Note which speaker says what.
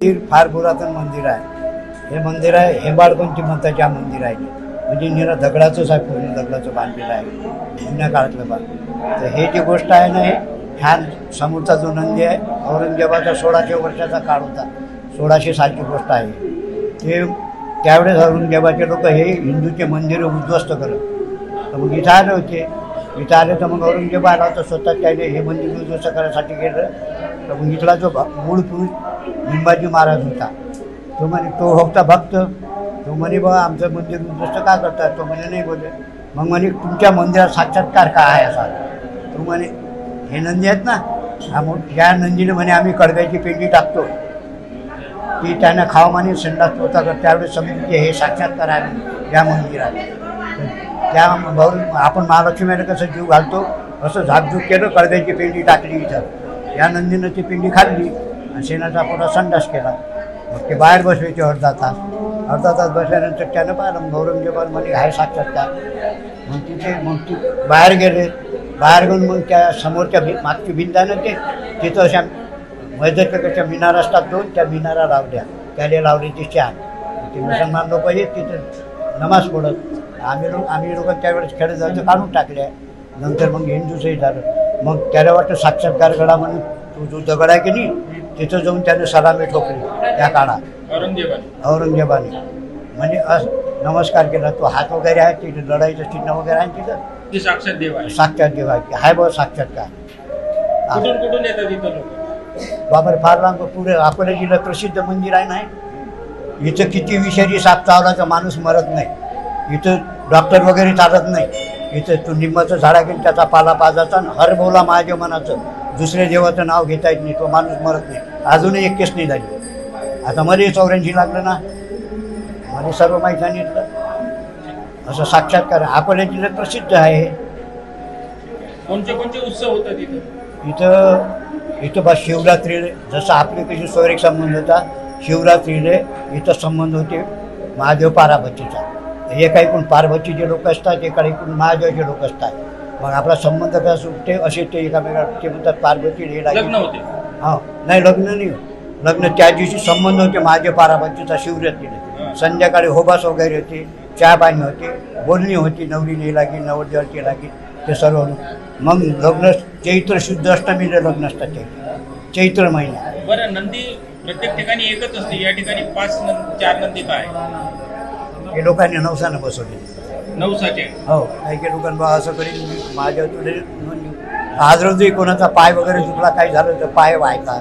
Speaker 1: मंदिर फार पुरातन मंदिर आहे. हे मंदिर आहे हेंबाडकोणची म्हणतात मंदिर आहे. म्हणजे निरा दगडाचंच आहे पूर्ण दगडाचं बांधलेलं आहे. जुन्या काळातलं बांध तर हे जी गोष्ट आहे ना हे ह्या समोरचा जो नंदी आहे औरंगजेबाचा सोळाशे वर्षाचा काळ होता. सोळाशे सालची गोष्ट आहे. ते त्यावेळेस औरंगजेबाचे लोक हे हिंदूचे मंदिरं उद्ध्वस्त करत. तर मग इथं आले होते. इथं आले तर मग औरंगजेब आला तर स्वतः त्याने हे मंदिर उद्ध्वस्त करण्यासाठी गेलं. तर मग इथला जो मूळ पुरुष निंबाजी महाराज होता. तो म्हणे तो होता भक्त. तो म्हणे बघा आमचं मंदिर उद्ध्वस्त का करतात? तो म्हणे नाही बोलले. मग म्हणे तुमच्या मंदिरात साक्षात्कार काय आहे असा? तो म्हणे हे नंदी आहेत ना हा मग या नंदीने म्हणे आम्ही कडब्याची पेंडी टाकतो. ती त्यांना खावा संडास होता कर त्यावेळेस समजून हे साक्षात्कार आहे या मंदिरात. त्या भाऊ आपण महालक्ष्मीला कसं जीव घालतो असं झाकझूक केलं कडब्याची पेंडी टाकली इथं. या नंदीनं ती पेंडी खाल्ली. आणि शेणाचा पोटा संडास केला. मग ते बाहेर बसवायचे अर्धा तास. अर्धा तास बसल्यानंतर त्यानं पाहिलं मग औरंगजेबाला म्हणे हाय साक्षात्कार. मग तिथे मग ती बाहेर गेले. बाहेर घेऊन मग त्या समोरच्या भि मागची भिंत ते तिथं अशा मैदरच्या मिनार असतात दोन त्या मिनारा लावल्या. त्याला लावली ती चार ते मुसलमान लोक येत तिथं नमाज पडत आम्ही लोक आम्ही लोक त्यावेळेस खेळत जायचं काढून टाकल्या नंतर मग हिंदूचंही झालं. मग त्याला वाटतं साक्षात्कार घडा म्हणून तो जो दगड आहे की नाही तिथं जाऊन त्याने सलामी ठोकली त्या काळात.
Speaker 2: औरंगजेबाने.
Speaker 1: औरंगजेबाने. म्हणजे अस नमस्कार केला तो हात वगैरे आहे तिथे लढाईचं चिन्ह वगैरे आहे तिथं?
Speaker 2: ते साक्षात देव आहे.
Speaker 1: साक्षात देवा हाय
Speaker 2: कुठून कुठून येतात इथं लोक?
Speaker 1: बाबर फार लांब पुढे अकोला जिल्ह्यात प्रसिद्ध मंदिर आहे नाही इथं किती विषारी साप चावला तर माणूस मरत नाही. इथं डॉक्टर वगैरे चालत नाही. इथं तू निंबाचं झाडा घेऊन त्याचा पाला पाजायचा आणि हर बोला माझ्या मनाचं दुसऱ्या देवाचं नाव घेता येत नाही तो माणूस मरत नाही. अजूनही एक केस नाही झाली. आता मध्ये चौऱ्याऐंशी लागलं ना. मला सर्व माहीत सांगितलं असं साक्षात्कार अकोला जिल्ह्यात प्रसिद्ध आहे.
Speaker 2: कोणते कोणते उत्सव होतात इथं?
Speaker 1: इथं इथं बा शिवरात्रीले जसं आपले कशी सोयरीक संबंध होता शिवरात्रीले इथं संबंध होते महादेव पार्वतीचा. एका इकडून पार्वतीचे लोक असतात एका इकडून महादेवचे लोक असतात. मग आपला संबंध कसा सुटते असे ते एकामेका ते म्हणतात पार्वती हे लागली.
Speaker 2: लग्न होते.
Speaker 1: हो नाही लग्न नाही लग्न त्या दिवशी संबंध होते महादेव पार्वतीचा शिवरात्रीला. संध्याकाळी होबास वगैरे होते चहा पाणी होते बोलणी होती नवरीने लागी नवरदेवाची लागी ते सर्व. मग लग्न चैत्र शुद्ध अष्टमीला लग्न असतात ते. चैत्र महिना.
Speaker 2: बरं नंदी प्रत्येक ठिकाणी एकच असते या ठिकाणी पाच चार नंदी काय?
Speaker 1: हे लोकांनी नवसानं बसवले.
Speaker 2: नवसाचे.
Speaker 1: हो काही काही लोकांना असं करीन माझ्या तुले आज रोजी कोणाचा पाय वगैरे चुकला काही झालं तर पाय व्हायचा